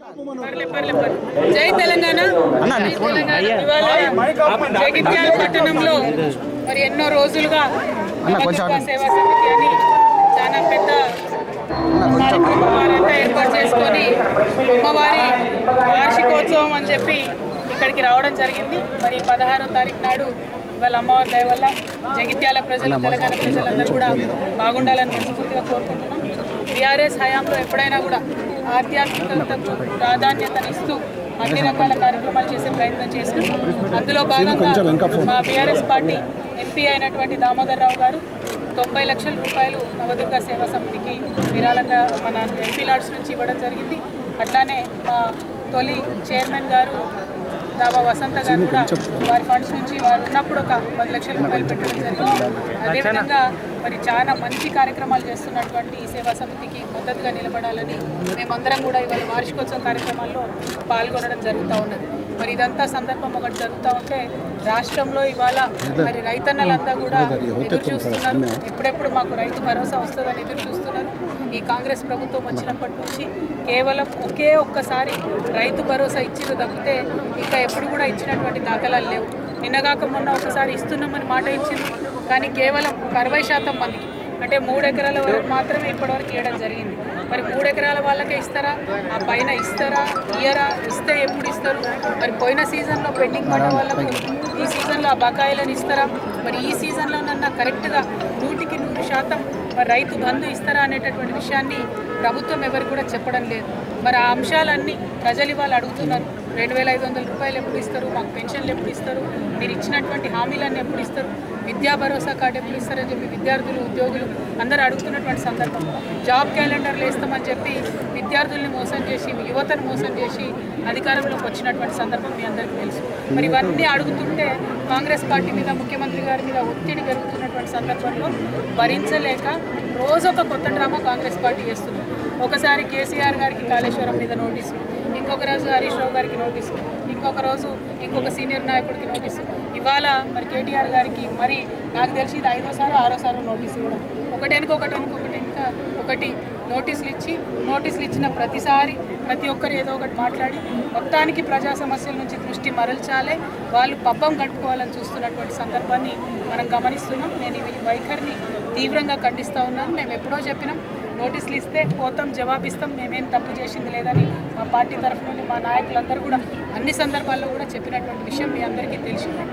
పర్లే, పర్లే, పర్లే. జై తెలంగాణ. జగిత్యాల పట్టణంలో మరి ఎన్నో రోజులుగా సేవా సమితి అని చాలా పెద్ద వారంతా ఏర్పాటు చేసుకొని అమ్మవారి వార్షికోత్సవం అని చెప్పి ఇక్కడికి రావడం జరిగింది. మరి పదహారో తారీఖు నాడు ఇవాళ అమ్మవారి దయ వల్ల జగిత్యాల ప్రజలు తెలంగాణ ప్రజలందరూ కూడా బాగుండాలని మనస్ఫూర్తిగా కోరుకుంటున్నాం. టీఆర్ఎస్ హయాంలో ఎప్పుడైనా కూడా ఆధ్యాత్మికతకు ప్రాధాన్యతనిస్తూ అన్ని రకాల కార్యక్రమాలు చేసే ప్రయత్నం చేసినాం. అందులో భాగంగా మా బీఆర్ఎస్ పార్టీ ఎంపీ అయినటువంటి దామోదర్ రావు గారు తొంభై లక్షల రూపాయలు నవదుర్గ సేవా సమితికి విరాళంగా మన ఎంపీ లాడ్స్ నుంచి ఇవ్వడం జరిగింది. అట్లానే మా తొలి చైర్మన్ గారు దాబా వసంత గారు కూడా వారి ఫండ్స్ నుంచి వారు ఉన్నప్పుడు ఒక పది లక్షల రూపాయలు పెట్టడం జరిగింది. అదేవిధంగా మరి చాలా మంచి కార్యక్రమాలు చేస్తున్నటువంటి ఈ సేవా సమితికి మద్దతుగా నిలబడాలని మేమందరం కూడా ఇవాళ వార్షికోత్సవ కార్యక్రమాల్లో పాల్గొనడం జరుగుతూ ఉన్నది. మరి ఇదంతా సందర్భం ఒకటి జరుగుతూ ఉంటే రాష్ట్రంలో ఇవాళ మరి రైతన్నలంతా కూడా ఎదురు చూస్తున్నారు. ఎప్పుడెప్పుడు మాకు రైతు భరోసా వస్తుందని ఎదురు చూస్తున్నారు. ఈ కాంగ్రెస్ ప్రభుత్వం వచ్చినప్పటి నుంచి కేవలం ఒకే ఒక్కసారి రైతు భరోసా ఇచ్చింది తప్పితే ఇంకా ఎప్పుడు కూడా ఇచ్చినటువంటి దాఖలాలు లేవు. నిన్నగాక మొన్న ఒకసారి ఇస్తున్నామని మాట ఇచ్చింది కానీ కేవలం అరవై శాతం మందికి అంటే మూడు ఎకరాల వరకు మాత్రమే ఇప్పటివరకు ఇవ్వడం జరిగింది. మరి మూడు ఎకరాల వాళ్ళకే ఇస్తారా? ఆ పైన ఇస్తారా? ఇయ్యరా? ఇస్తే ఎప్పుడు ఇస్తారు? మరి పోయిన సీజన్లో పెండింగ్ పడ్డ వాళ్ళకు ఈ సీజన్లో ఆ బకాయిలను ఇస్తారా? మరి ఈ సీజన్లోనన్నా కరెక్ట్గా నూటికి నూరు శాతం మరి రైతు బంధు ఇస్తారా అనేటటువంటి విషయాన్ని ప్రభుత్వం ఎవరు కూడా చెప్పడం లేదు. మరి ఆ అంశాలన్నీ ప్రజలు ఇవాళ అడుగుతున్నారు. రెండు వేల ఐదు వందల రూపాయలు ఎప్పుడు ఇస్తారు? మాకు పెన్షన్లు ఎప్పుడు ఇస్తారు? మీరు ఇచ్చినటువంటి హామీలన్నీ ఎప్పుడు ఇస్తారు? విద్యా భరోసా కార్డు ఎప్పుడు ఇస్తారని చెప్పి విద్యార్థులు ఉద్యోగులు అందరూ అడుగుతున్నటువంటి సందర్భం. జాబ్ క్యాలెండర్లు వేస్తామని చెప్పి విద్యార్థుల్ని మోసం చేసి యువతను మోసం చేసి అధికారంలోకి వచ్చినటువంటి సందర్భం మీ అందరికీ తెలుసు. మరి ఇవన్నీ అడుగుతుంటే కాంగ్రెస్ పార్టీ మీద ముఖ్యమంత్రి గారి మీద ఒత్తిడి పెరుగుతున్నటువంటి సందర్భంలో భరించలేక రోజు ఒక కొత్త డ్రామా కాంగ్రెస్ పార్టీ చేస్తుంది. ఒకసారి కేసీఆర్ గారికి కాళేశ్వరం మీద నోటీసు. ఇంకొక రోజు హరీష్ రావు గారికి నోటీసు. ఇంకొక రోజు ఇంకొక సీనియర్ నాయకుడికి నోటీసు. ఇవాళ మరి కేటీఆర్ గారికి మరి నాకు తెలిసి ఇది ఐదోసారి ఆరోసారి నోటీసు ఇవ్వడం ఒకటి వెనుక ఒకటి వెనుక ఒకటి ఇంకా ఒకటి నోటీసులు ఇచ్చి నోటీసులు ఇచ్చిన ప్రతిసారి ప్రతి ఒక్కరు ఏదో ఒకటి మాట్లాడి మొత్తానికి ప్రజా సమస్యల నుంచి దృష్టి మరల్చాలే. వాళ్ళు పబ్బం కట్టుకోవాలని చూస్తున్నటువంటి సందర్భాన్ని మనం గమనిస్తున్నాం. నేను ఈ వైఖరిని తీవ్రంగా ఖండిస్తూ ఉన్నాను. మేము ఎప్పుడో చెప్పినాం నోటీసులు ఇస్తే పోతాం జవాబిస్తాం మేమేం తప్పు చేసింది లేదని మా పార్టీ తరఫు నుండి మా నాయకులందరూ కూడా అన్ని సందర్భాల్లో కూడా చెప్పినటువంటి విషయం మీ అందరికీ తెలిసింది.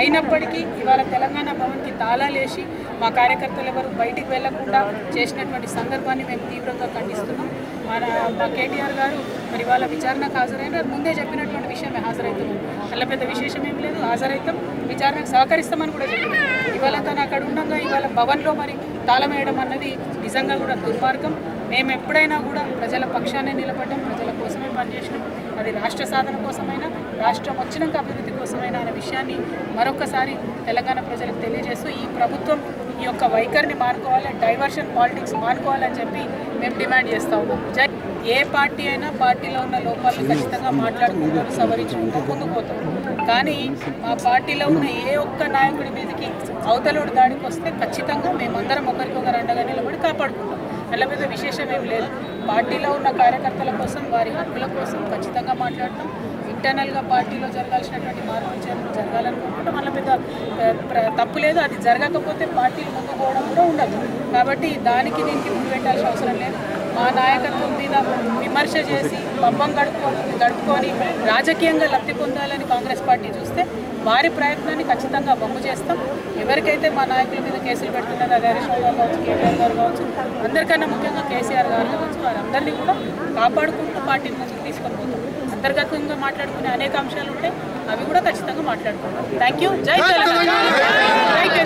అయినప్పటికీ ఇవాళ తెలంగాణ భవన్కి తాళాలు వేసి మా కార్యకర్తలు ఎవరు బయటికి వెళ్ళకుండా చేసినటువంటి సందర్భాన్ని మేము తీవ్రంగా ఖండిస్తున్నాం. మన మా కేటీఆర్ గారు మరి వాళ్ళ విచారణకు హాజరైన ముందే చెప్పినటువంటి విషయమే హాజరవుతాము అలా పెద్ద విశేషం ఏం లేదు హాజరవుతాం విచారణకు సహకరిస్తామని కూడా చెప్పారు ఇవాళ తను అక్కడ ఉండగా ఇవాళ భవన్లో మరి తాళం వేయడం అన్నది నిజంగా కూడా దుర్మార్గం. మేము ఎప్పుడైనా కూడా ప్రజల పక్షాన్ని నిలబడ్డం ప్రజల కోసమే పనిచేసినాం. అది రాష్ట్ర సాధన కోసమైనా రాష్ట్రం వచ్చినాక అభివృద్ధి కోసమైనా అనే విషయాన్ని మరొకసారి తెలంగాణ ప్రజలకు తెలియజేస్తూ ఈ ప్రభుత్వం ఈ యొక్క వైఖరిని మానుకోవాలి డైవర్షన్ పాలిటిక్స్ మానుకోవాలని చెప్పి మేము డిమాండ్ చేస్తాము. ఉన్నాం జై ఏ పార్టీ అయినా పార్టీలో ఉన్న లోపాలను ఖచ్చితంగా మాట్లాడుకుంటారు సవరించుకుంటూ ముందుకు కానీ మా పార్టీలో ఉన్న ఏ ఒక్క నాయకుడి మీదకి అవతలోడు దాడికి వస్తే ఖచ్చితంగా మేమందరం ఒకరికొకరు అండగా నిలబడి కాపాడుకుంటాం. అట్లా మీద విశేషం ఏం లేదు. పార్టీలో ఉన్న కార్యకర్తల కోసం వారి హక్కుల కోసం ఖచ్చితంగా మాట్లాడతాం. ఇంటర్నల్గా పార్టీలో జరగాల్సినటువంటి మార్పులు జరగాలనుకుంటున్నాం తప్పు లేదు అది జరగకపోతే పార్టీలు ముందుకోవడం కూడా ఉండదు. కాబట్టి దానికి దీనికి ముందు పెట్టాల్సిన అవసరం లేదు. మా నాయకత్వం మీద విమర్శ చేసి పబ్బం గడుపు గడుపుకొని రాజకీయంగా లబ్ధి పొందాలని కాంగ్రెస్ పార్టీ చూస్తే వారి ప్రయత్నాన్ని ఖచ్చితంగా బొమ్మ చేస్తాం. ఎవరికైతే మా నాయకుల మీద కేసులు పెడుతున్నారో అది హరీష్ రావు గారు కావచ్చు కేటీఆర్ గారు కావచ్చు అందరికన్నా ముఖ్యంగా కేసీఆర్ గారు కావచ్చు వారందరినీ కూడా కాపాడుకుంటూ పార్టీ నుంచి తీసుకొని పోతాం. అంతర్గతంగా మాట్లాడుకునే అనేక అంశాలు ఉంటాయి అవి కూడా ఖచ్చితంగా మాట్లాడుకుంటాం. థ్యాంక్ యూ జై తెలంగాణ.